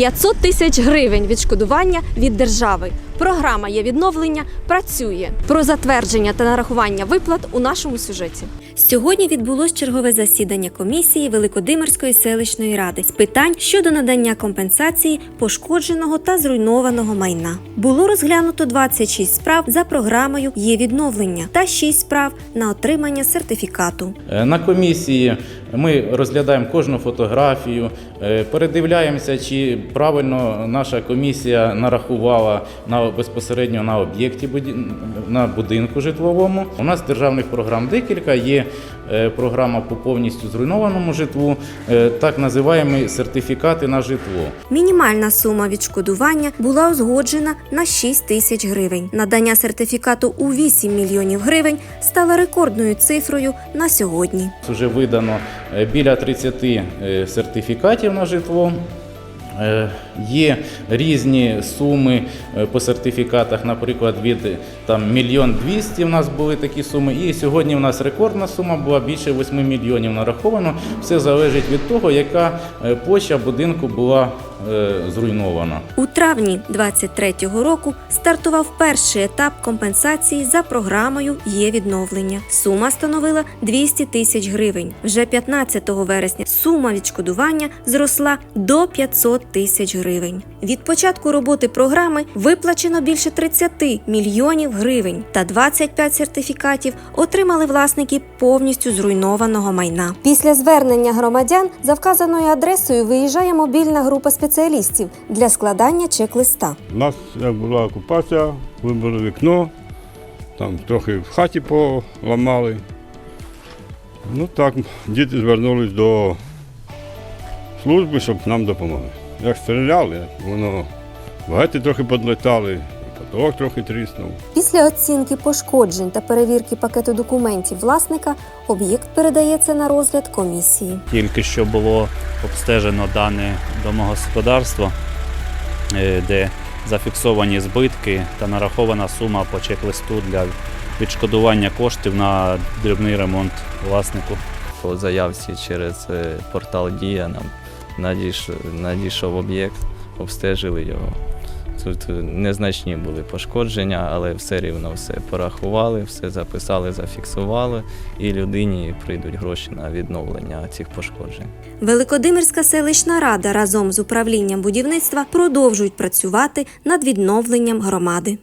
500 тисяч гривень відшкодування від держави. Програма є відновлення працює. Про затвердження та нарахування виплат у нашому сюжеті. Сьогодні відбулось чергове засідання комісії Великодимирської селищної ради з питань щодо надання компенсації пошкодженого та зруйнованого майна. Було розглянуто 26 справ за програмою є відновлення та 6 справ на отримання сертифікату. Е, На комісії ми розглядаємо кожну фотографію, е, передивляємося, чи правильно наша комісія нарахувала на безпосередньо на об'єкті на будинку житловому. У нас державних програм декілька. Є е, програма по повністю зруйнованому житлу, е, так називаємо сертифікати на житло. Мінімальна сума відшкодування була узгоджена на 6 тисяч гривень. Надання сертифікату у 8 мільйонів гривень стало рекордною цифрою на сьогодні. Вже видано е, біля 30 е, сертифікатів на житло. Е, Є різні суми е, по сертифікатах, наприклад, від е, там мільйон двісті. У нас були такі суми. І сьогодні у нас рекордна сума була більше 8 мільйонів нараховано. Все залежить від того, яка площа будинку була зруйнована. У травні 23-го року стартував перший етап компенсації за програмою є відновлення. Сума становила 200 тисяч гривень. Вже 15 вересня сума відшкодування зросла до 500 тисяч гривень. Від початку роботи програми виплачено більше 30 мільйонів гривень та 25 сертифікатів отримали власники повністю зруйнованого майна. Після звернення громадян за вказаною адресою виїжджає мобільна група спеціалістів для складання чек-листа. У нас була окупація, вибили вікно, там трохи в хаті поламали. Ну так, діти звернулись до служби, щоб нам допомогли. Як стріляли, воно багато трохи подлетали, і трохи тріснув. Після оцінки пошкоджень та перевірки пакету документів власника об'єкт передається на розгляд комісії. Тільки що було обстежено дане домогосподарство, е, де зафіксовані збитки та нарахована сума по чек-листу для відшкодування коштів на дрібний ремонт власнику. по заявці через е, портал Дія нам надійшов об'єкт, обстежили його. Тут незначні були пошкодження, але все рівно все порахували, все записали, зафіксували, і людині прийдуть гроші на відновлення цих пошкоджень. Великодимирська селищна рада разом з управлінням будівництва продовжують працювати над відновленням громади.